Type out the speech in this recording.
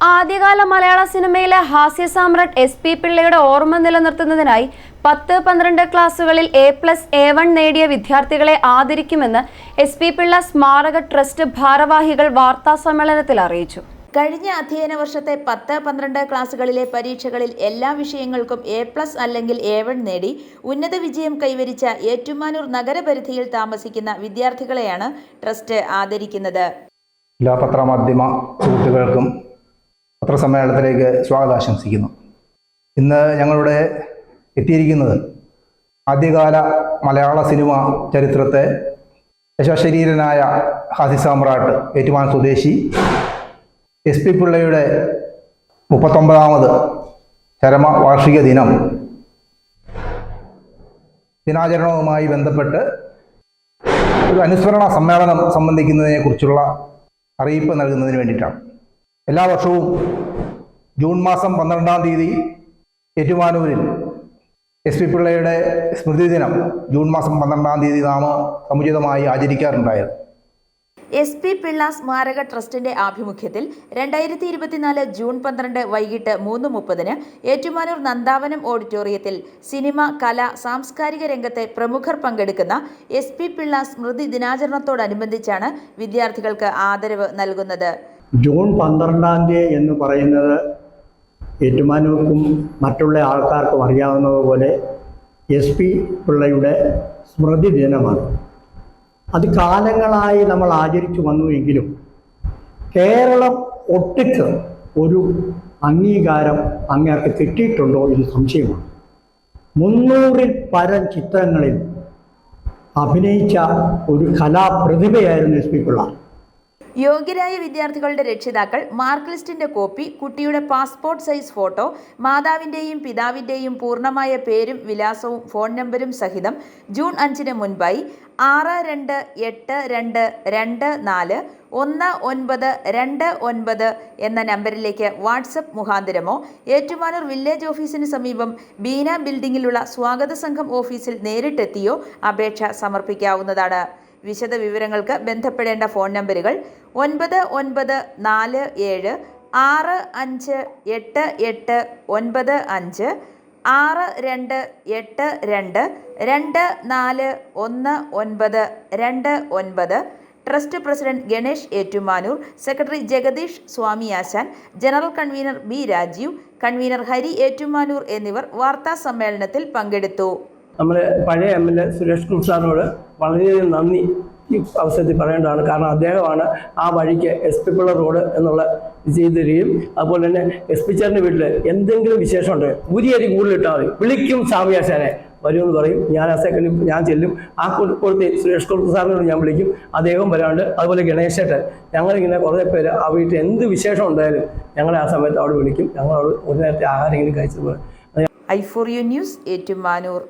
ആദ്യകാല മലയാള സിനിമയിലെ ഹാസ്യ സാമ്രാട്ട് എസ് പി പിള്ളയുടെ ഓർമ്മ നിലനിർത്തുന്നതിനായി പത്ത് പന്ത്രണ്ട് ക്ലാസ്സുകളിൽ എ പ്ലസ് എ വൺ നേടിയ വിദ്യാർത്ഥികളെ ആദരിക്കുമെന്ന് എസ് പി പിള്ള സ്മാരക ട്രസ്റ്റ് ഭാരവാഹികൾ വാർത്താ സമ്മേളനത്തിൽ അറിയിച്ചു. കഴിഞ്ഞ അധ്യയന വർഷത്തെ പത്ത് പന്ത്രണ്ട് ക്ലാസ്സുകളിലെ പരീക്ഷകളിൽ എല്ലാ വിഷയങ്ങൾക്കും എ പ്ലസ് അല്ലെങ്കിൽ എ വൺ നേടി ഉന്നത വിജയം കൈവരിച്ച ഏറ്റുമാനൂർ നഗരപരിധിയിൽ താമസിക്കുന്ന വിദ്യാർത്ഥികളെയാണ് ട്രസ്റ്റ് ആദരിക്കുന്നത്. എല്ലാ പത്രമാധ്യമ സുഹൃത്തുക്കൾക്കും പത്രസമ്മേളനത്തിലേക്ക് സ്വാഗതം ആശംസിക്കുന്നു ഇന്ന് ഞങ്ങളിവിടെ എത്തിയിരിക്കുന്നത് ആദ്യകാല മലയാള സിനിമ ചരിത്രത്തെ യശശരീരനായ ഹാസി സാമ്രാട്ട് ഏറ്റുമാൻ സ്വദേശി എസ് പി പിള്ളയുടെ മുപ്പത്തൊമ്പതാമത് ചരമ വാർഷിക ദിനം ദിനാചരണവുമായി ബന്ധപ്പെട്ട് ഒരു അനുസ്മരണ സമ്മേളനം സംബന്ധിക്കുന്നതിനെക്കുറിച്ചുള്ള അറിയിപ്പ് നൽകുന്നതിന് വേണ്ടിയിട്ടാണ്. എല്ലാ വർഷവും ജൂൺ മാസം പന്ത്രണ്ടാം തീയതി ഏറ്റുമാനൂരിൽ എസ് പി പിള്ളയുടെ സ്മൃതി ദിനം ജൂൺ മാസം പന്ത്രണ്ടാം തീയതി നാം സമുചിതമായി ആചരിക്കാറുണ്ടായത് എസ് പി പിള്ള സ്മാരക ട്രസ്റ്റിന്റെ ആഭിമുഖ്യത്തിൽ രണ്ടായിരത്തി ഇരുപത്തിനാല് ജൂൺ പന്ത്രണ്ട് വൈകിട്ട് മൂന്ന് മുപ്പതിന് ഏറ്റുമാനൂർ നന്ദാവനം ഓഡിറ്റോറിയത്തിൽ സിനിമ കല സാംസ്കാരിക രംഗത്തെ പ്രമുഖർ പങ്കെടുക്കുന്ന എസ് പി പിള്ള സ്മൃതി ദിനാചരണത്തോടനുബന്ധിച്ചാണ് വിദ്യാർത്ഥികൾക്ക് ആദരവ് നൽകുന്നത്. ജൂൺ പന്ത്രണ്ടാം തീയതി എന്ന് പറയുന്നത് ഏറ്റുമാനൂർക്കും മറ്റുള്ള ആൾക്കാർക്കും അറിയാവുന്നതുപോലെ എസ് പി പിള്ളയുടെ സ്മൃതി ദിനമാണ്. അത് കാലങ്ങളായി നമ്മൾ ആചരിച്ചു വന്നുവെങ്കിലും കേരളം ഒട്ടിച്ച് ഒരു അംഗീകാരം അങ്ങേർക്ക് കിട്ടിയിട്ടുണ്ടോ എന്ന് സംശയമാണ്. മുന്നൂറിൽ പരം ചിത്രങ്ങളിൽ അഭിനയിച്ച ഒരു കലാപ്രതിഭയായിരുന്നു എസ് പി പിള്ള. യോഗ്യരായ വിദ്യാർത്ഥികളുടെ രക്ഷിതാക്കൾ മാർക്ക് ലിസ്റ്റിന്റെ കോപ്പി കുട്ടിയുടെ പാസ്പോർട്ട് സൈസ് ഫോട്ടോ മാതാവിന്റെയും പിതാവിന്റെയും പൂർണമായ പേരും വിലാസവും ഫോൺ നമ്പരും സഹിതം ജൂൺ അഞ്ചിന് മുൻപായി ആറ് രണ്ട് എട്ട് രണ്ട് രണ്ട് നാല് ഒന്ന് ഒൻപത് രണ്ട് ഒൻപത് എന്ന നമ്പറിലേക്ക് വാട്സപ്പ് മുഖാന്തരമോ ഏറ്റുമാനൂർ വില്ലേജ് ഓഫീസിന് സമീപം ബീന ബിൽഡിംഗിലുള്ള സ്വാഗത സംഘം ഓഫീസിൽ നേരിട്ടെത്തിയോ അപേക്ഷ സമർപ്പിക്കാവുന്നതാണ്. വിശദ വിവരങ്ങൾക്ക് ബന്ധപ്പെടേണ്ട ഫോൺ നമ്പറുകൾ ഒൻപത് ഒൻപത് നാല് ഏഴ് ആറ് അഞ്ച് എട്ട് എട്ട് ഒൻപത് അഞ്ച് ആറ് രണ്ട് എട്ട് രണ്ട് രണ്ട് നാല് ഒന്ന് ഒൻപത് രണ്ട് ഒൻപത്. Trust president Ganesh Ettumanoor secretary Jagadeesh സ്വാമിയാശാൻ general convener B Rajeev convener Hari Ettumanoor എന്നിവർ വാർത്താ സമ്മേളനത്തിൽ പങ്കെടുത്തു. നമ്മുടെ പഴയ M L A Suresh Kumar സാറിനോട് വളരെയധികം നന്ദി ഈ അവസരത്തിൽ പറയേണ്ടതാണ്. കാരണം അദ്ദേഹമാണ് ആ വഴിക്ക് എസ് പി പിള്ള റോഡ് എന്നുള്ള ചെയ്ത് തരികയും അതുപോലെ തന്നെ എസ് പി ചേറിന്റെ വീട്ടിൽ എന്തെങ്കിലും വിശേഷം ഉണ്ട് അരി കൂടുതലിട്ടാൽ മതി. വിളിക്കും സാമിയാശാനെ വരുമെന്ന് പറയും. ഞാൻ ആ സെക്കൻഡിൽ ഞാൻ ചെല്ലും. ആ കൊടുത്ത് സുരേഷ് കുമാർ സാറിനോട് ഞാൻ വിളിക്കും. അദ്ദേഹം വരാണ്ട് അതുപോലെ ഗണേശേട്ടൻ ഞങ്ങളിങ്ങനെ കുറേ പേര് ആ വീട്ടിൽ എന്ത് വിശേഷം ഉണ്ടായാലും ഞങ്ങളെ ആ സമയത്ത് അവിടെ വിളിക്കും. ഞങ്ങൾ ഒരു നേരത്തെ ആഹാരം ഇങ്ങനെ കഴിച്ചത് I for U news Ettumanoor.